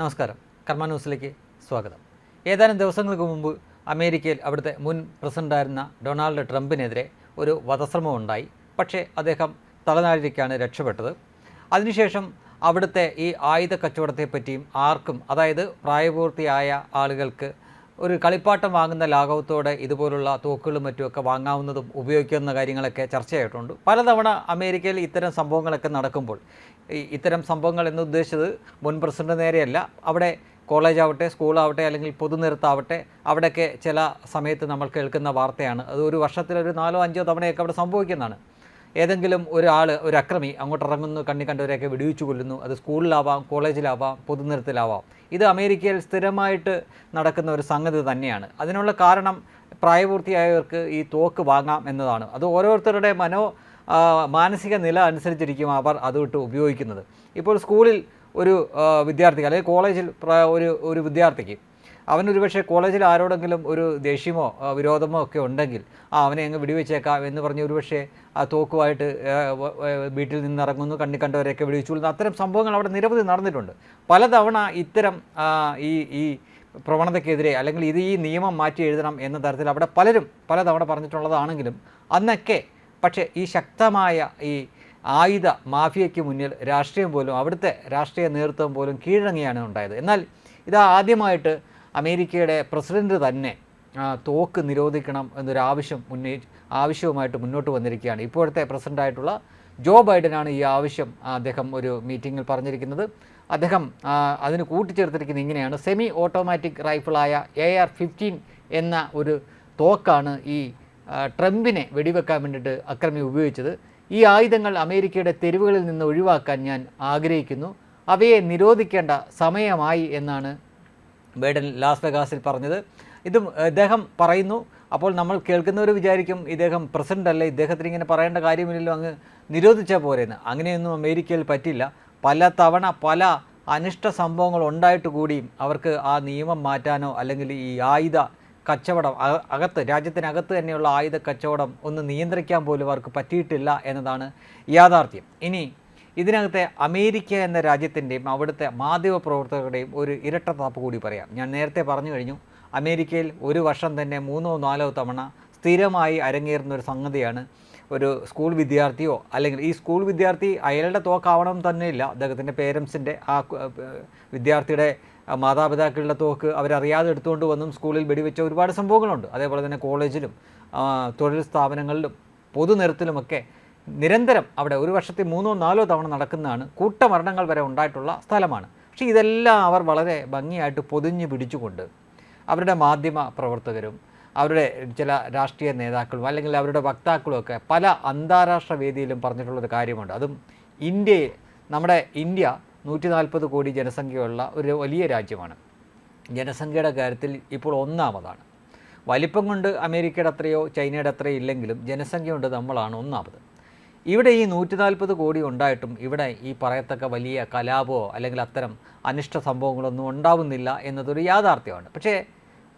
നമസ്കാരം. കർമ്മ ന്യൂസിലേക്ക് സ്വാഗതം. ഏതാനും ദിവസങ്ങൾക്ക് മുമ്പ് അമേരിക്കയിൽ അവിടുത്തെ മുൻ പ്രസിഡന്റായിരുന്ന ഡൊണാൾഡ് ട്രംപിനെതിരെ ഒരു വധശ്രമം ഉണ്ടായി. പക്ഷേ അദ്ദേഹം തലനാരിക്കാണ് രക്ഷപ്പെട്ടത്. അതിനുശേഷം അവിടുത്തെ ഈ ആയുധ കച്ചവടത്തെപ്പറ്റിയും ആർക്കും അതായത് പ്രായപൂർത്തിയായ ആളുകൾക്ക് ഒരു കളിപ്പാട്ടം വാങ്ങുന്ന ലാഘവത്തോടെ ഇതുപോലുള്ള തോക്കുകളും മറ്റുമൊക്കെ വാങ്ങാവുന്നതും ഉപയോഗിക്കുന്ന കാര്യങ്ങളൊക്കെ ചർച്ചയായിട്ടുണ്ട്. പലതവണ അമേരിക്കയിൽ ഇത്തരം സംഭവങ്ങളൊക്കെ നടക്കുമ്പോൾ ഇത്തരം സംഭവങ്ങൾ എന്ന് ഉദ്ദേശിച്ചത് മുൻ പ്രസിഡന്റ് നേരെയല്ല അവിടെ കോളേജ് ആവട്ടെ സ്കൂളാവട്ടെ അല്ലെങ്കിൽ പൊതുനിരത്താവട്ടെ അവിടെയൊക്കെ ചില സമയത്ത് നമ്മൾ കേൾക്കുന്ന വാർത്തയാണ്. അത് ഒരു വർഷത്തിലൊരു നാലോ അഞ്ചോ തവണയൊക്കെ അവിടെ സംഭവിക്കുന്നതാണ്. ഏതെങ്കിലും ഒരാൾ ഒരു അക്രമി അങ്ങോട്ട് ഇറങ്ങുന്നു കണ്ണി കണ്ടവരെയൊക്കെ വെടിവെച്ച് കൊല്ലുന്നു. അത് സ്കൂളിലാവാം കോളേജിലാവാം പൊതുനിരത്തിലാവാം. ഇത് അമേരിക്കയിൽ സ്ഥിരമായിട്ട് നടക്കുന്ന ഒരു സംഗതി തന്നെയാണ്. അതിനുള്ള കാരണം പ്രായപൂർത്തിയായവർക്ക് ഈ തോക്ക് വാങ്ങാം എന്നതാണ്. അത് ഓരോരുത്തരുടെ മനോ മാനസിക നില അനുസരിച്ചിരിക്കും അവർ അതുവിട്ട് ഉപയോഗിക്കുന്നത്. ഇപ്പോൾ സ്കൂളിൽ ഒരു വിദ്യാർത്ഥിക്ക് അല്ലെങ്കിൽ കോളേജിൽ ഒരു ഒരു വിദ്യാർത്ഥിക്ക് അവനൊരു പക്ഷേ കോളേജിൽ ആരോടെങ്കിലും ഒരു ദേഷ്യമോ വിരോധമോ ഒക്കെ ഉണ്ടെങ്കിൽ ആ അവനെ അങ്ങ് വെടിവെച്ചേക്കാം എന്ന് പറഞ്ഞ് ഒരു പക്ഷേ ആ തോക്കുമായിട്ട് വീട്ടിൽ നിന്നിറങ്ങുന്നു കണ്ണി കണ്ടവരെയൊക്കെ വെടിവെച്ചു. കൊല്ലുന്നു അത്തരം സംഭവങ്ങൾ അവിടെ നിരവധി നടന്നിട്ടുണ്ട്. പലതവണ ഇത്തരം ഈ ഈ പ്രവണതയ്ക്കെതിരെ അല്ലെങ്കിൽ ഇത് ഈ നിയമം മാറ്റി എഴുതണം എന്ന തരത്തിൽ അവിടെ പലരും പലതവണ പറഞ്ഞിട്ടുള്ളതാണെങ്കിലും അന്നൊക്കെ പക്ഷേ ഈ ശക്തമായ ഈ ആയുധ മാഫിയയ്ക്ക് മുന്നിൽ രാഷ്ട്രീയം പോലും അവിടുത്തെ രാഷ്ട്രീയ നേതൃത്വം പോലും കീഴടങ്ങിയാണ് ഉണ്ടായത്. എന്നാൽ ഇത് ആദ്യമായിട്ട് അമേരിക്കയുടെ പ്രസിഡന്റ് തന്നെ തോക്ക് നിരോധിക്കണം എന്നൊരു ആവശ്യം ഉന്നയി ആവശ്യവുമായിട്ട് മുന്നോട്ട് വന്നിരിക്കുകയാണ്. ഇപ്പോഴത്തെ പ്രസിഡന്റായിട്ടുള്ള ജോ ബൈഡനാണ് ഈ ആവശ്യം അദ്ദേഹം ഒരു മീറ്റിങ്ങിൽ പറഞ്ഞിരിക്കുന്നത്. അദ്ദേഹം അതിന് കൂട്ടിച്ചേർത്തിരിക്കുന്നത് ഇങ്ങനെയാണ്. സെമി ഓട്ടോമാറ്റിക് റൈഫിളായ എ ആർ ഫിഫ്റ്റീൻ എന്ന ഒരു തോക്കാണ് ഈ ട്രംപിനെ വെടിവെക്കാൻ വേണ്ടിയിട്ട് അക്രമി ഉപയോഗിച്ചത്. ഈ ആയുധങ്ങൾ അമേരിക്കയുടെ തെരുവുകളിൽ നിന്ന് ഒഴിവാക്കാൻ ഞാൻ ആഗ്രഹിക്കുന്നു. അവയെ നിരോധിക്കേണ്ട സമയമായി എന്നാണ് ബൈഡൻ ലാസ് വെഗാസിൽ പറഞ്ഞത്. ഇതും ഇദ്ദേഹം പറയുന്നു. അപ്പോൾ നമ്മൾ കേൾക്കുന്നവർ വിചാരിക്കും ഇദ്ദേഹം പ്രസിഡന്റ് അല്ലേ ഇദ്ദേഹത്തിന് ഇങ്ങനെ പറയേണ്ട കാര്യമില്ലല്ലോ അങ്ങ് നിരോധിച്ചാൽ പോരെന്ന്. അങ്ങനെയൊന്നും അമേരിക്കയിൽ പറ്റില്ല. പല തവണ പല അനിഷ്ട സംഭവങ്ങൾ ഉണ്ടായിട്ട് കൂടിയും അവർക്ക് ആ നിയമം മാറ്റാനോ അല്ലെങ്കിൽ ഈ ആയുധ കച്ചവടം അക- അകത്ത് രാജ്യത്തിനകത്ത് തന്നെയുള്ള ആയുധ കച്ചവടം ഒന്ന് നിയന്ത്രിക്കാൻ പോലും അവർക്ക് പറ്റിയിട്ടില്ല എന്നതാണ് യാഥാർത്ഥ്യം. ഇനി ഇതിനകത്തെ അമേരിക്ക എന്ന രാജ്യത്തിന്റെയും അവിടുത്തെ മാധ്യമ പ്രവർത്തകരുടെയും ഒരു ഇരട്ടത്താപ്പ് കൂടി പറയാം. ഞാൻ നേരത്തെ പറഞ്ഞു കഴിഞ്ഞു അമേരിക്കയിൽ ഒരു വർഷം തന്നെ മൂന്നോ നാലോ തവണ സ്ഥിരമായി അരങ്ങേറുന്ന ഒരു സംഗതിയാണ് ഒരു സ്കൂൾ വിദ്യാർത്ഥിയോ അല്ലെങ്കിൽ ഈ സ്കൂൾ വിദ്യാർത്ഥി അയാളുടെ തോക്കാവണം ഇല്ല അദ്ദേഹത്തിന്റെ പേരൻസിന്റെ ആ വിദ്യാർത്ഥിയുടെ മാതാപിതാക്കളുടെ തോക്ക് അവരറിയാതെ എടുത്തുകൊണ്ട് വന്നും സ്കൂളിൽ വെടിവെച്ച ഒരുപാട് സംഭവങ്ങളുണ്ട്. അതേപോലെ തന്നെ കോളേജിലും തൊഴിൽ സ്ഥാപനങ്ങളിലും പൊതുനിരത്തിലുമൊക്കെ നിരന്തരം അവിടെ ഒരു വർഷത്തിൽ മൂന്നോ നാലോ തവണ നടക്കുന്നതാണ് കൂട്ടമരണങ്ങൾ വരെ ഉണ്ടായിട്ടുള്ള സ്ഥലമാണ്. പക്ഷേ ഇതെല്ലാം അവർ വളരെ ഭംഗിയായിട്ട് പൊതിഞ്ഞ് പിടിച്ചുകൊണ്ട് അവരുടെ മാധ്യമ പ്രവർത്തകരും അവരുടെ ചില രാഷ്ട്രീയ നേതാക്കളും അല്ലെങ്കിൽ അവരുടെ വക്താക്കളും ഒക്കെ പല അന്താരാഷ്ട്ര വേദിയിലും പറഞ്ഞിട്ടുള്ളൊരു കാര്യമുണ്ട്. അതും ഇന്ത്യയിൽ നമ്മുടെ ഇന്ത്യ നൂറ്റി നാൽപ്പത് കോടി ജനസംഖ്യയുള്ള ഒരു വലിയ രാജ്യമാണ്. ജനസംഖ്യയുടെ കാര്യത്തിൽ ഇപ്പോൾ ഒന്നാമതാണ്. വലിപ്പം കൊണ്ട് അമേരിക്കയുടെ അത്രയോ ചൈനയുടെ അത്രയോ ഇല്ലെങ്കിലും ജനസംഖ്യ കൊണ്ട് നമ്മളാണ് ഒന്നാമത്. ഇവിടെ ഈ നൂറ്റി നാൽപ്പത് കോടി ഉണ്ടായിട്ടും ഇവിടെ ഈ പറയത്തക്ക വലിയ കലാപമോ അല്ലെങ്കിൽ അത്തരം അനിഷ്ട സംഭവങ്ങളൊന്നും ഉണ്ടാവുന്നില്ല എന്നതൊരു യാഥാർത്ഥ്യമാണ്. പക്ഷേ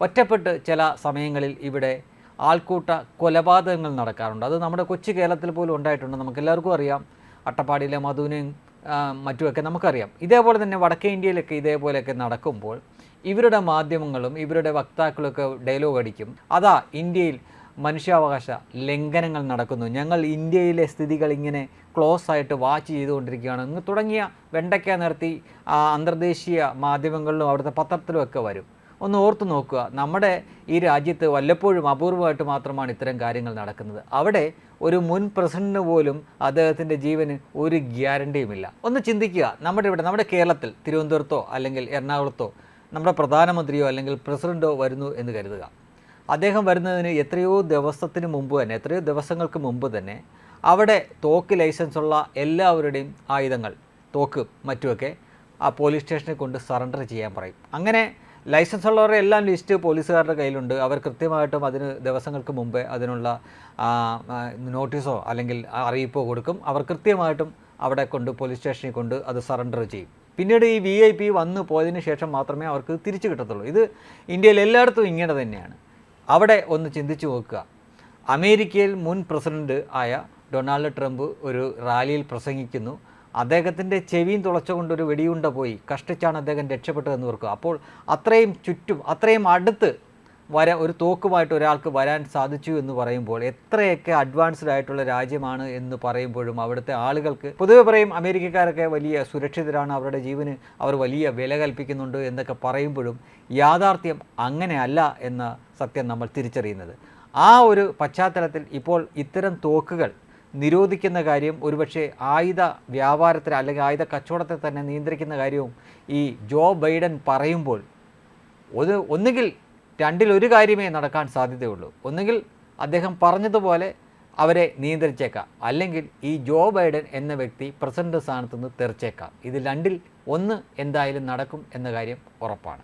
ഒറ്റപ്പെട്ട് ചില സമയങ്ങളിൽ ഇവിടെ ആൾക്കൂട്ട കൊലപാതകങ്ങൾ നടക്കാറുണ്ട്. അത് നമ്മുടെ കൊച്ചു കേരളത്തിൽ പോലും ഉണ്ടായിട്ടുണ്ട്. നമുക്കെല്ലാവർക്കും അറിയാം. അട്ടപ്പാടിയിലെ മധുവിനെയും മറ്റുമൊക്കെ നമുക്കറിയാം. ഇതേപോലെ തന്നെ വടക്കേ ഇന്ത്യയിലൊക്കെ ഇതേപോലെയൊക്കെ നടക്കുമ്പോൾ ഇവരുടെ മാധ്യമങ്ങളും ഇവരുടെ വക്താക്കളൊക്കെ ഡയലോഗ് അടിക്കും. അതാ ഇന്ത്യയിൽ മനുഷ്യാവകാശ ലംഘനങ്ങൾ നടക്കുന്നു. ഞങ്ങൾ ഇന്ത്യയിലെ സ്ഥിതികൾ ഇങ്ങനെ ക്ലോസ് ആയിട്ട് വാച്ച് ചെയ്തുകൊണ്ടിരിക്കുകയാണ്. ഇങ്ങ് തുടങ്ങിയ വെണ്ടയ്ക്ക നിർത്തി അന്തർദേശീയ മാധ്യമങ്ങളിലും അവിടുത്തെ പത്രത്തിലും ഒക്കെ വരും. ഒന്ന് ഓർത്തു നോക്കുക. നമ്മുടെ ഈ രാജ്യത്ത് വല്ലപ്പോഴും അപൂർവമായിട്ട് മാത്രമാണ് ഇത്തരം കാര്യങ്ങൾ നടക്കുന്നത്. അവിടെ ഒരു മുൻ പ്രസിഡന്റിന് പോലും അദ്ദേഹത്തിന്റെ ജീവന് ഒരു ഗ്യാരണ്ടിയുമില്ല ഒന്ന് ചിന്തിക്കുക. നമ്മുടെ ഇവിടെ നമ്മുടെ കേരളത്തിൽ തിരുവനന്തപുരത്തോ അല്ലെങ്കിൽ എറണാകുളത്തോ നമ്മുടെ പ്രധാനമന്ത്രിയോ അല്ലെങ്കിൽ പ്രസിഡന്റോ വരുന്നു എന്ന് കരുതുക. അദ്ദേഹം വരുന്നതിന് എത്രയോ ദിവസത്തിന് മുമ്പ് തന്നെ എത്രയോ ദിവസങ്ങൾക്ക് മുമ്പ് തന്നെ അവിടെ തോക്ക് ലൈസൻസ് ഉള്ള എല്ലാവരുടെയും ആയുധങ്ങൾ തോക്ക് മറ്റുമൊക്കെ ആ പോലീസ് സ്റ്റേഷനിൽ കൊണ്ട് സറണ്ടർ ചെയ്യാൻ പറയും. അങ്ങനെ ലൈസൻസ് ഉള്ളവരുടെ എല്ലാം ലിസ്റ്റ് പോലീസുകാരുടെ കയ്യിലുണ്ട്. അവർ കൃത്യമായിട്ടും അതിന് ദിവസങ്ങൾക്ക് മുമ്പേ അതിനുള്ള നോട്ടീസോ അല്ലെങ്കിൽ അറിയിപ്പോ കൊടുക്കും. അവർ കൃത്യമായിട്ടും അവിടെ കൊണ്ട് പോലീസ് സ്റ്റേഷനിൽ കൊണ്ട് അത് സറണ്ടർ ചെയ്യും. പിന്നീട് ഈ വി ഐ പി വന്ന് പോയതിന് ശേഷം മാത്രമേ അവർക്ക് തിരിച്ചു കിട്ടത്തുള്ളൂ. ഇത് ഇന്ത്യയിൽ എല്ലായിടത്തും ഇങ്ങനെ തന്നെയാണ്. അവിടെ ഒന്ന് ചിന്തിച്ചു നോക്കുക. അമേരിക്കയിൽ മുൻ പ്രസിഡന്റ് ആയ ഡൊണാൾഡ് ട്രംപ് ഒരു റാലിയിൽ പ്രസംഗിക്കുന്നു. അദ്ദേഹത്തിന്റെ ചെവിയും തുളച്ചുകൊണ്ടൊരു വെടിയുണ്ട പോയി. കഷ്ടിച്ചാണ് അദ്ദേഹം രക്ഷപ്പെട്ടതെന്ന് ഓർക്കുക. അപ്പോൾ അത്രയും ചുറ്റും അത്രയും അടുത്ത് വര ഒരു തോക്കുമായിട്ട് ഒരാൾക്ക് വരാൻ സാധിച്ചു എന്ന് പറയുമ്പോൾ എത്രയൊക്കെ അഡ്വാൻസ്ഡ് ആയിട്ടുള്ള രാജ്യമാണ് എന്ന് പറയുമ്പോഴും അവിടുത്തെ ആളുകൾക്ക് പൊതുവെ പറയും അമേരിക്കക്കാരൊക്കെ വലിയ സുരക്ഷിതരാണ് അവരുടെ ജീവന് അവർ വലിയ വില കൽപ്പിക്കുന്നുണ്ട് എന്നൊക്കെ പറയുമ്പോഴും യാഥാർത്ഥ്യം അങ്ങനെയല്ല എന്ന സത്യം നമ്മൾ തിരിച്ചറിയുന്നത്. ആ ഒരു പശ്ചാത്തലത്തിൽ ഇപ്പോൾ ഇത്തരം തോക്കുകൾ നിരോധിക്കുന്ന കാര്യം ഒരുപക്ഷെ ആയുധ വ്യാപാരത്തിൽ അല്ലെങ്കിൽ ആയുധ കച്ചവടത്തെ തന്നെ നിയന്ത്രിക്കുന്ന കാര്യവും ഈ ജോ ബൈഡൻ പറയുമ്പോൾ ഒന്ന് ഒന്നുകിൽ രണ്ടിലൊരു കാര്യമേ നടക്കാൻ സാധ്യതയുള്ളൂ. ഒന്നുകിൽ അദ്ദേഹം പറഞ്ഞതുപോലെ അവരെ നിയന്ത്രിച്ചേക്കാം. അല്ലെങ്കിൽ ഈ ജോ ബൈഡൻ എന്ന വ്യക്തി പ്രസിഡന്റ് സ്ഥാനത്ത് നിന്ന് തെറിച്ചേക്കാം. ഇത് രണ്ടിൽ ഒന്ന് എന്തായാലും നടക്കും എന്ന കാര്യം ഉറപ്പാണ്.